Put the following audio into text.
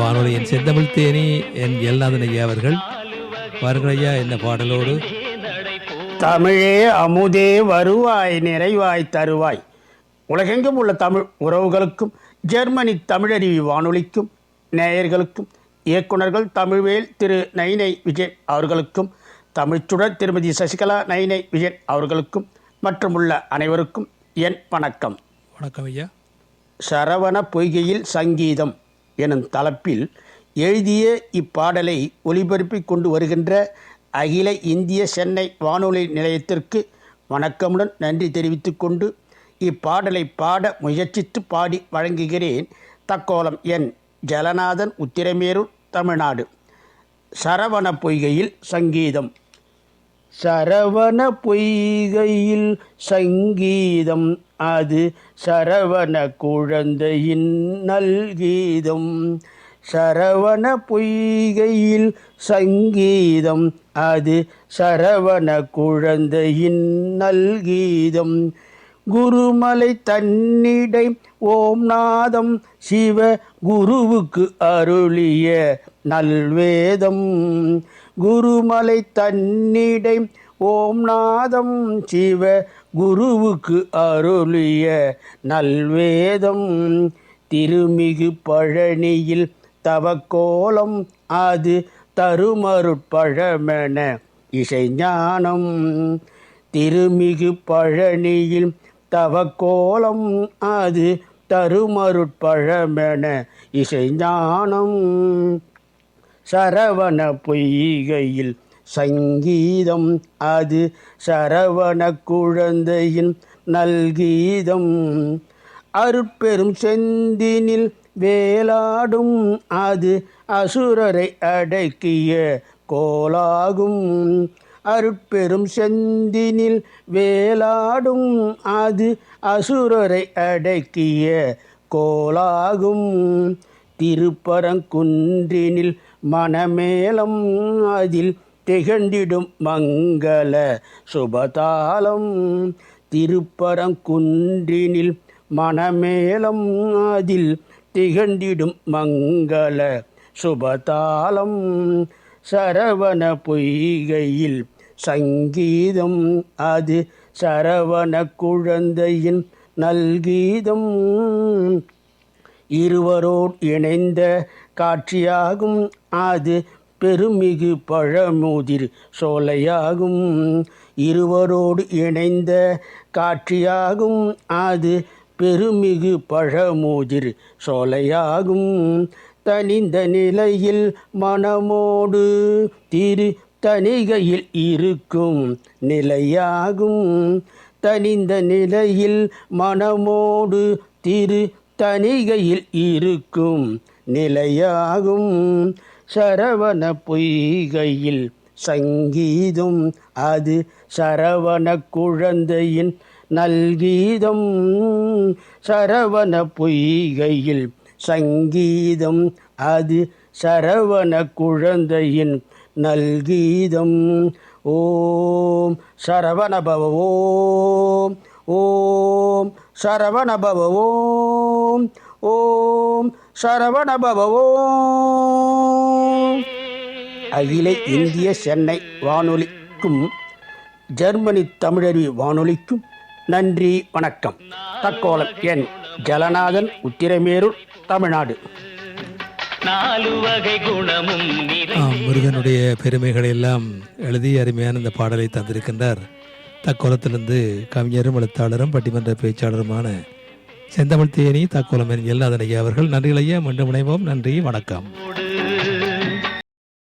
வானொலியின் செந்தமிழ் தேனி என் எல்லாதன் ஐயா அவர்கள். வாருங்கள் ஐயா என்ன பாடலோடு. தமிழே அமுதே வருவாய் நிறைவாய் தருவாய். உலகெங்கும் உள்ள தமிழ் உறவுகளுக்கும் ஜெர்மனி தமிழருவி வானொலிக்கும் நேயர்களுக்கும் இயக்குனர்கள் தமிழ்வேல் திரு நைனை விஜய் அவர்களுக்கும் தமிழ்ச்சுடர் திருமதி சசிகலா நைனை விஜய் அவர்களுக்கும் மற்றும் உள்ள அனைவருக்கும் என் வணக்கம். வணக்கம் ஐயா. சரவண பொய்கையில் சங்கீதம். எனும் தலைப்பில் எழுதிய இப்பாடலை ஒலிபரப்பிக் கொண்டு வருகின்ற அகில இந்திய சென்னை வானொலி நிலையத்திற்கு வணக்கமுடன் நன்றி தெரிவித்துக் கொண்டு இப்பாடலை பாட முயற்சித்து பாடி வழங்குகிறேன் தக்கோலம் என் ஜலநாதன் உத்திரமேரூர் தமிழ்நாடு. சரவண பொய்கையில் சங்கீதம். சரவண பொய்கையில் சங்கீதம் அது சரவண குழந்தையின் நல்கீதம். சரவண பொய்கையில் சங்கீதம் அது சரவண குழந்தையின் நல்கீதம். குருமலை தன்னிடை ஓம் நாதம் சிவ குருவுக்கு அருளிய நல்வேதம். குருமலை தன்னிடை ஓம் நாதம் சிவ குருவுக்கு அருளிய நல்வேதம். திருமிகு பழனியில் தவக்கோலம் அது தருமருட்பழமென இசைஞானம். திருமிகு பழனியில் தவக்கோலம் அது தருமருட்பழமென இசைஞானம் சரவண பொய்கையில் சங்கீதம் அது சரவண குழந்தையின் நல்கீதம். அருட்பெரும் செந்தினில் வேலாடும் அது அசுரரை அடக்கிய கோலாகும். அருட்பெரும் செந்தினில் வேலாடும் அது அசுரரை அடக்கிய கோலாகும். திருப்பரங்குன்றினில் மணமேளம் அதில் திகழ்ந்திடும் மங்கள சுபதாளம். திருப்பரங்குன்றினில் மணமேளம் அதில் திகழ்ந்திடும் மங்கள சுபதாளம். சரவண பொய்கையில் சங்கீதம் அது சரவண குழந்தையின் நல்கீதம். இருவரோடு இணைந்த காட்சியாகும் அது பெருமிகு பழமுதிர் சோலையாகும். இருவரோடு இணைந்த காட்சியாகும் அது பெருமிகு பழமுதிர் சோலையாகும். தனிந்த நிலையில் மனமோடு திரு தனிகையில் இருக்கும் நிலையாகும். தனிந்த நிலையில் மனமோடு திரு தனிகையில் இருக்கும் நிலையாகும். சரவண பொய்கையில் சங்கீதம் அது சரவண குழந்தையின் நல்கீதம். சரவண பொய்கையில் சங்கீதம் அது சரவண குழந்தையின் நல்கீதம். ஓம் சரவணபவோம் ஓம் ஓம் ஓம் ஓம் சரவண ஓம். அகில இந்திய சென்னை வானொலிக்கும் ஜெர்மனி தமிழறி வானொலிக்கும் நன்றி வணக்கம். தக்கோலம் என் ஜலநாதன் உத்திரமேரூர் தமிழ்நாடு. நாலு வகை குணமும் நிறை ஆம் முருகனுடைய பெருமைகளை எல்லாம் எழுதி அருமையான இந்த பாடலை தந்திருக்கின்றார். தக்கோலத்திலிருந்து கவிஞரும் எழுத்தாளரும் பட்டிமன்ற பேச்சாளருமான செந்தமிழ் தேனி தக்கோலம் என் எல்லாதன் ஐயா அவர்கள். நன்றிகள் ஐயா மீண்டும் இணைவோம். நன்றி வணக்கம்.